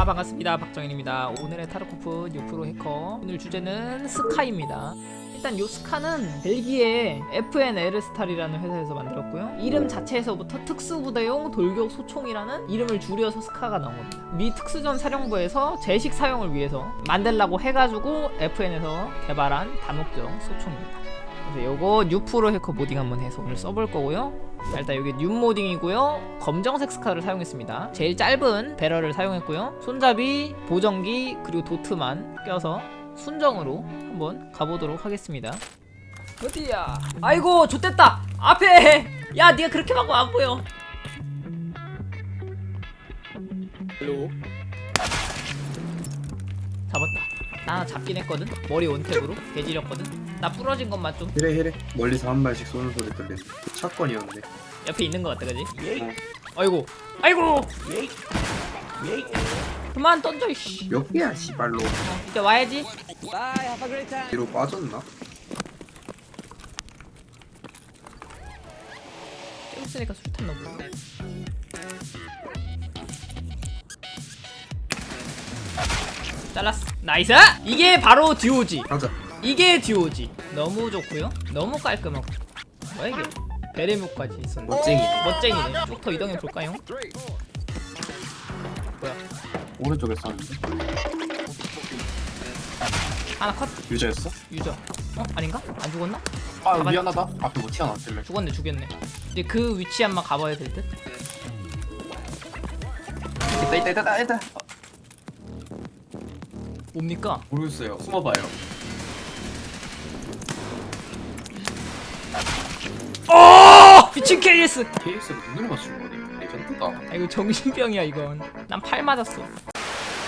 자 반갑습니다. 박정현입니다. 오늘의 타르코프 6프로 해커. 오늘 주제는 스카입니다. 일단 요 스카는 벨기에 FNL 스탈이라는 회사에서 만들었고요. 이름 자체에서부터 특수부대용 돌격 소총이라는 이름을 줄여서 스카가 나온 겁니다. 미 특수전 사령부에서 제식 사용을 위해서 만들라고 해가지고 FN에서 개발한 다목적 소총입니다. 그래서 요거 뉴 프로 해커 모딩 한번 해서 오늘 써볼 거고요 자, 일단 여기 뉴 모딩이고요. 검정색 스카를 사용했습니다. 제일 짧은 배럴을 사용했고요. 손잡이, 보정기, 그리고 도트만 껴서 순정으로 한번 가보도록 하겠습니다. 어디야? 아이고 좋댔다! 앞에! 야 니가 그렇게 막고 안 보여. 잡았다. 나 하나 잡긴 했거든. 머리 원탭으로 개지렸거든 나 부러진 것만 좀. 히레 히레 멀리서 한 발씩 쏘는 소리 들리네. 차건이었네 옆에 있는 것 같다 그지? 아이고. 아이고! 그만 던져 이씨. 몇 개야 씨발로. 이제 와야지. 뒤로 빠졌나? 깨웠으니까 술탄 넣고 잘랐어. 나이스! 이게 바로 듀오지. 가자 이게 듀오지. 너무 좋고요. 너무 깔끔하고. 뭐야 이게 베레모까지 있었네. 멋쟁이네. 멋쟁이네. 쭉더 이동해 볼까요? 뭐야? 오른쪽에 쐈는데? 하나 컷. 유저였어? 유저. 어? 아닌가? 안 죽었나? 아 가만- 미안하다. 앞에 못 튀어나왔길래. 죽었네 죽였네. 이제 그 위치 한번 가봐야 될 듯? 있다 있다 있다 있다. 뭡니까? 모르겠어요. 숨어봐요 어! 미친 KS! KS로 눈으로 맞춘 거네. 레전드다. 아 이거 정신병이야 이건. 난 팔 맞았어.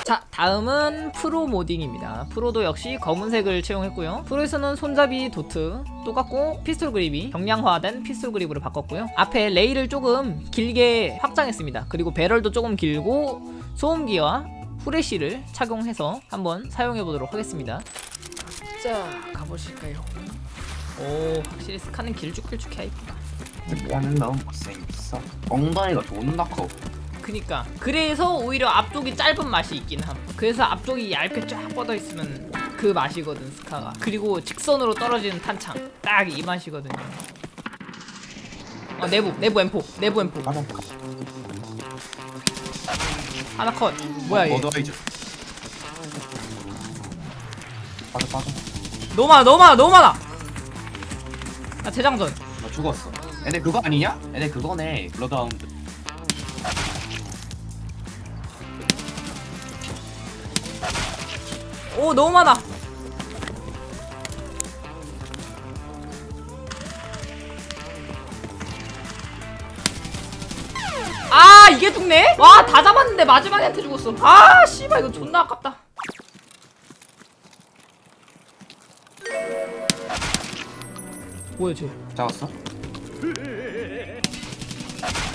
자 다음은 프로 모딩입니다. 프로도 역시 검은색을 채용했고요. 프로에서는 손잡이 도트 똑같고 피스톨 그립이 경량화된 피스톨 그립으로 바꿨고요. 앞에 레일을 조금 길게 확장했습니다. 그리고 배럴도 조금 길고 소음기와 후레쉬를 착용해서 한번 사용해 보도록 하겠습니다. 자 가보실까요 오 확실히 스카는 길쭉길쭉해. 이쁘다 나는 너무 못생겼어. 엉덩이가 존나 커. 그니까. 그래서 오히려 앞쪽이 짧은 맛이 있긴 함. 그래서 앞쪽이 얇게 쫙 뻗어 있으면 그 맛이거든 스카가. 그리고 직선으로 떨어지는 탄창. 딱 이 맛이거든요. 어 내부 내부 M4 내부 M4 가자 하나 컷. 뭐야 얘? 어드와이저 빠져 빠져. 너무 많아 너무 많아 너무 많아 나 재장전. 나 죽었어. 애네 그거 아니냐? 애네 그거네 블러드하운드 오 너무 많아. 아 이게 죽네? 와 다 잡았는데 마지막에 죽었어. 아 씨발 이거 존나 아깝다 뭐야 쟤 잡았어?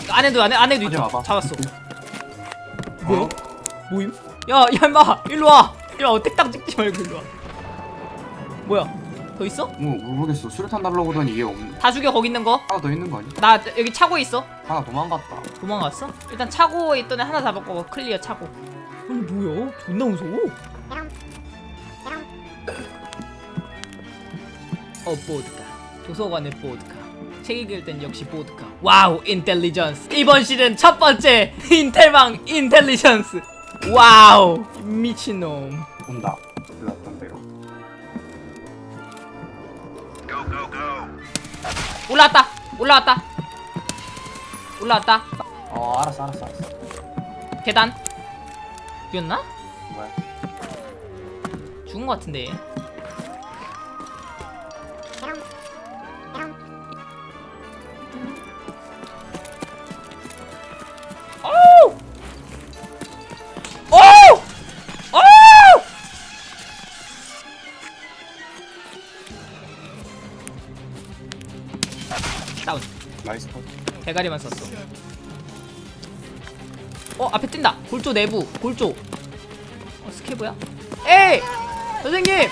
안에도 안에 안에도 있다 가져와봐. 잡았어 어? 뭐야? 모임? 야, 야, 임마! 일로 와! 일로 와, 택당 찍지 말고 일로 와. 뭐야? 더 있어? 뭐 모르겠어 수류탄 달라고 하더니 얘 없네 다 죽여, 거기 있는 거? 하나 더 있는 거 아니야? 나 여기 차고 있어. 하나 도망갔다 도망갔어? 일단 차고에 있던 애 하나 잡았고, 클리어 차고. 아니, 뭐야? 존나 무서워. 어, 보드카. 도서관의 보드카. 책 읽을 땐 역시 보드카. 와우, 인텔리전스. 이번 시즌 첫 번째 인텔망 인텔리전스. 와우, 미친놈. 온다 불났던 대로 올라왔다 올라왔다 올라왔다 어 알았어 알았어 알았어 계단 죽였나? 뭐야 죽은 것 같은데 대가리만 썼어. 어 앞에 뛴다. 골조 내부. 골조. 어 스케브야? 에이 선생님.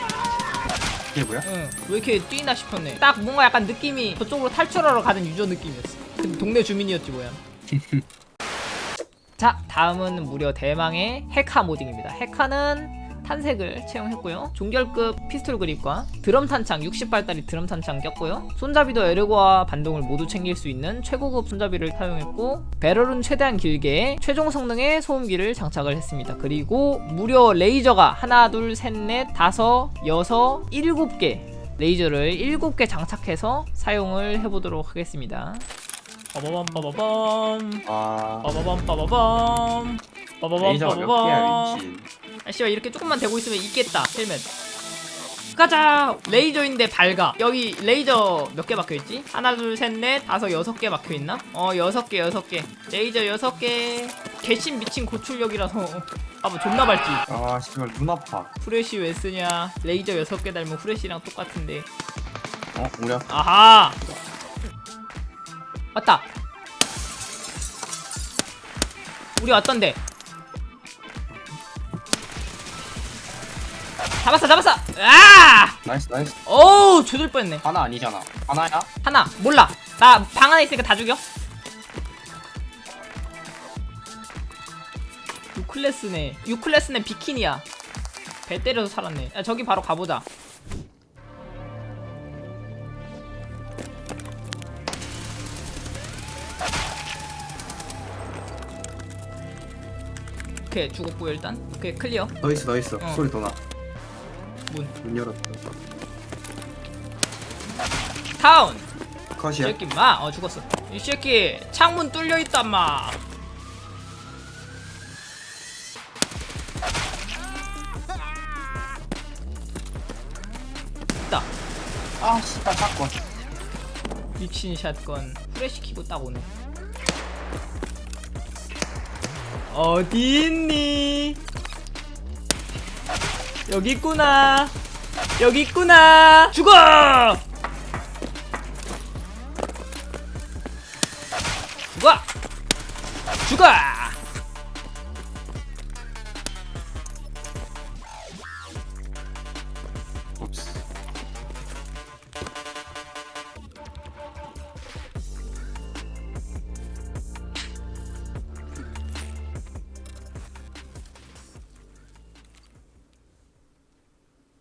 이게 뭐야? 응. 왜 이렇게 뛰나 싶었네. 딱 뭔가 약간 느낌이 저쪽으로 탈출하러 가는 유저 느낌이었어. 근데 동네 주민이었지 뭐야. 자 다음은 무려 대망의 헤카 모딩입니다 헤카는 탄색을 채용했고요. 종결급 피스톨 그립과 드럼 탄창 60발짜리 드럼 탄창 꼈고요. 손잡이도 에르고와 반동을 모두 챙길 수 있는 최고급 손잡이를 사용했고 배럴은 최대한 길게 최종 성능의 소음기를 장착을 했습니다. 그리고 무려 레이저가 하나 둘셋넷 다섯 여섯 일곱 개 레이저를 일곱 개 장착해서 사용을 해보도록 하겠습니다. 빠바밤 빠바밤. 아. 빠바밤 빠바밤 빠바밤 레이저가 몇 개야 미친 아 씨발 이렇게 조금만 대고 있으면 있겠다 헬멧. 가자! 레이저인데 밝아. 여기 레이저 몇 개 박혀있지? 하나 둘셋넷 다섯 여섯 개 박혀있나? 어 여섯 개 여섯 개. 레이저 여섯 개. 개신 미친 고출력이라서. 아뭐 존나 밝지? 아 씨발 눈 아파. 후레쉬 왜 쓰냐? 레이저 여섯 개 달면 후레쉬랑 똑같은데. 어 우려. 아하! 왔다. 우리 왔던데 잡았어 잡았어. 아! 나이스 나이스. 어우 조질 뻔했네. 하나 아니잖아. 하나야? 하나 몰라. 나 방 안에 있으니까 다 죽여. 유클래스네. 유클래스네 비키니야. 배 때려서 살았네. 야 저기 바로 가보자. 오케이 죽었고요 일단. 오케이 클리어. 더 있어 더 있어. 어. 소리 더나 문 문 열었다. 타운. 이 컷이야 새끼 마 어 죽었어. 이 새끼 창문 뚫려 있다 마. 있다. 아 씨발 사건. 미친 샷건. 후레쉬 키고 딱 오네. 어디 있니 여기 있구나. 여기 있구나. 죽어! 죽어! 죽어!